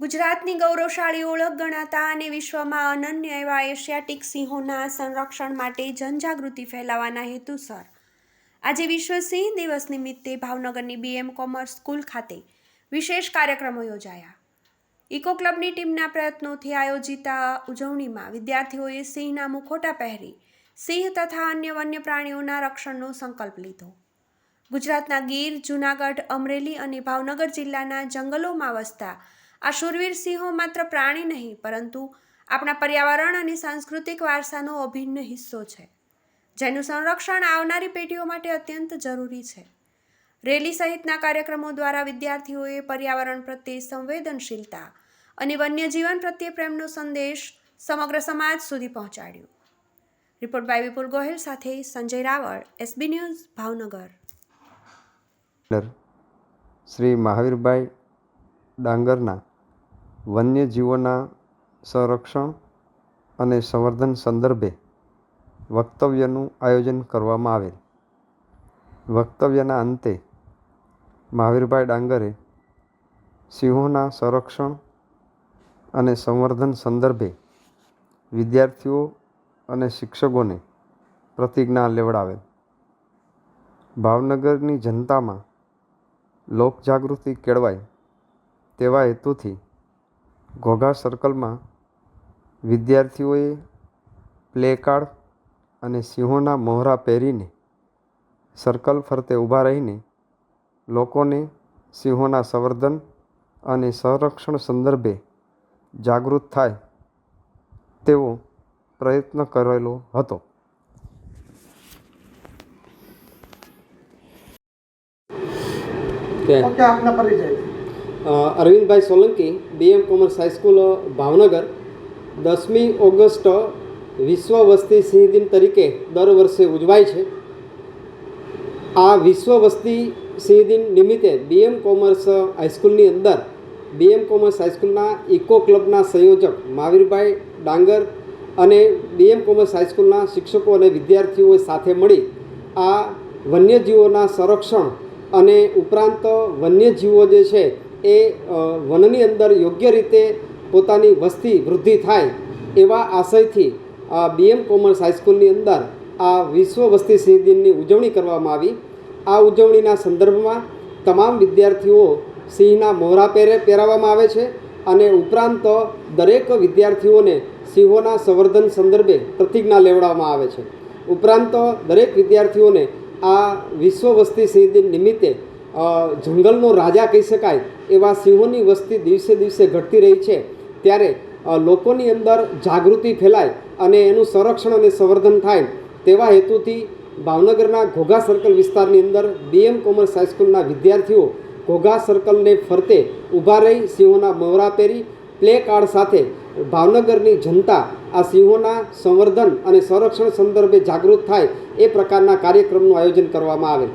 ગુજરાતની ગૌરવશાળી ઓળખ ગણાતા અને વિશ્વમાં અનન્ય એવા એશિયાટિક સિંહોના સંરક્ષણ માટે જનજાગૃતિ ફેલાવવાના હેતુસર. આજે વિશ્વ સિંહ દિવસ નિમિત્તે ભાવનગરની બીએમ કોમર્સ સ્કૂલ ખાતે વિશેષ કાર્યક્રમો યોજાયા. ઇકો ક્લબની ટીમના પ્રયત્નોથી આયોજિત આ ઉજવણીમાં વિદ્યાર્થીઓએ સિંહના મુખોટા પહેરી સિંહ તથા અન્ય વન્ય પ્રાણીઓના રક્ષણનો સંકલ્પ લીધો. ગુજરાતના ગીર, જૂનાગઢ, અમરેલી અને ભાવનગર જિલ્લાના જંગલોમાં વસતા આ શૂરવીર સિંહો માત્ર પ્રાણી નહીં, પરંતુ આપણા પર્યાવરણ અને સાંસ્કૃતિક વારસાનો અભિન્ન હિસ્સો છે, જેનું સંરક્ષણ આવનારી પેઢીઓ માટે અત્યંત જરૂરી છે. રેલી સહિતના કાર્યક્રમો દ્વારા વિદ્યાર્થીઓએ પર્યાવરણ પ્રત્યે સંવેદનશીલતા અને વન્યજીવન પ્રત્યે પ્રેમનો સંદેશ સમગ્ર સમાજ સુધી પહોંચાડ્યો. રિપોર્ટ બાય વિપુલ ગોહિલ સાથે સંજય રાવળ, એસબી ન્યૂઝ, ભાવનગર. શ્રી મહાવીરભાઈ ડાંગરના વન્યજીવોના સંરક્ષણ અને સંવર્ધન સંદર્ભે વક્તવ્યનું આયોજન કરવામાં આવેલ. વક્તવ્યના અંતે મહાવીરભાઈ ડાંગરે સિંહોના સંરક્ષણ અને સંવર્ધન સંદર્ભે વિદ્યાર્થીઓ અને શિક્ષકોને પ્રતિજ્ઞા લેવડાવેલ. ભાવનગરની જનતામાં લોકજાગૃતિ કેળવાય તેવા હેતુથી ઘોઘા સર્કલમાં વિદ્યાર્થીઓએ પ્લે કાર્ડ અને સિંહોના મોહરા પહેરીને સર્કલ ફરતે ઊભા રહીને લોકોને સિંહોના સંવર્ધન અને સંરક્ષણ સંદર્ભે જાગૃત થાય તેવો પ્રયત્ન કરેલો હતો. ઓકે, આપના પરિચય. Arvindbhai Solanki BM commerce high school Bhavnagar. દસમી ઓગસ્ટ વિશ્વ વસ્તી સિંહ દિન તરીકે દર વર્ષે ઉજવાય છે. આ વિશ્વ વસ્તી સિંહ દિન નિમિત્તે બીએમ કોમર્સ હાઈસ્કૂલની અંદર બીએમ કોમર્સ હાઈસ્કૂલના ઇકો ક્લબના સંયોજક મહાવીરભાઈ ડાંગર અને બીએમ કોમર્સ હાઈસ્કૂલના શિક્ષકો અને વિદ્યાર્થીઓ સાથે મળી આ વન્યજીવોના સંરક્ષણ અને ઉપરાંત વન્યજીવો જે છે એ વનની અંદર યોગ્ય રીતે પોતાની વસ્તી વૃદ્ધિ થાય એવા આશયથી આ બીએમ કોમર્સ હાઈસ્કૂલની અંદર આ વિશ્વ વસ્તી સિંહ દિનની ઉજવણી કરવામાં આવી. આ ઉજવણીના સંદર્ભમાં તમામ વિદ્યાર્થીઓ સિંહના મોહરા પહેરે પહેરાવવામાં આવે છે અને ઉપરાંત દરેક વિદ્યાર્થીઓને સિંહોના સંવર્ધન સંદર્ભે પ્રતિજ્ઞા લેવડાવવામાં આવે છે. ઉપરાંત દરેક વિદ્યાર્થીઓને આ વિશ્વ વસ્તી સિંહ દિન નિમિત્તે જંગલનો રાજા કહી શકાય, એવા સિંહોની વસ્તી દિવસે દિવસે ઘટતી રહી છે. ત્યારે લોકોની અંદર જાગૃતિ ફેલાય અને એનું સંરક્ષણ અને સંવર્ધન થાય. તેવા હેતુથી ભાવનગરના ઘોઘા સર્કલ વિસ્તારની અંદર બીએમ કોમર્સ હાઈસ્કૂલના વિદ્યાર્થીઓ ઘોઘા સર્કલને ફરતે ઊભા રહી સિંહોના મવરા પહેરી પ્લે કાર્ડ સાથે ભાવનગરની જનતા આ સિંહોના સંવર્ધન અને સંરક્ષણ સંદર્ભે જાગૃત થાય એ પ્રકારના કાર્યક્રમનું આયોજન કરવામાં આવેલ.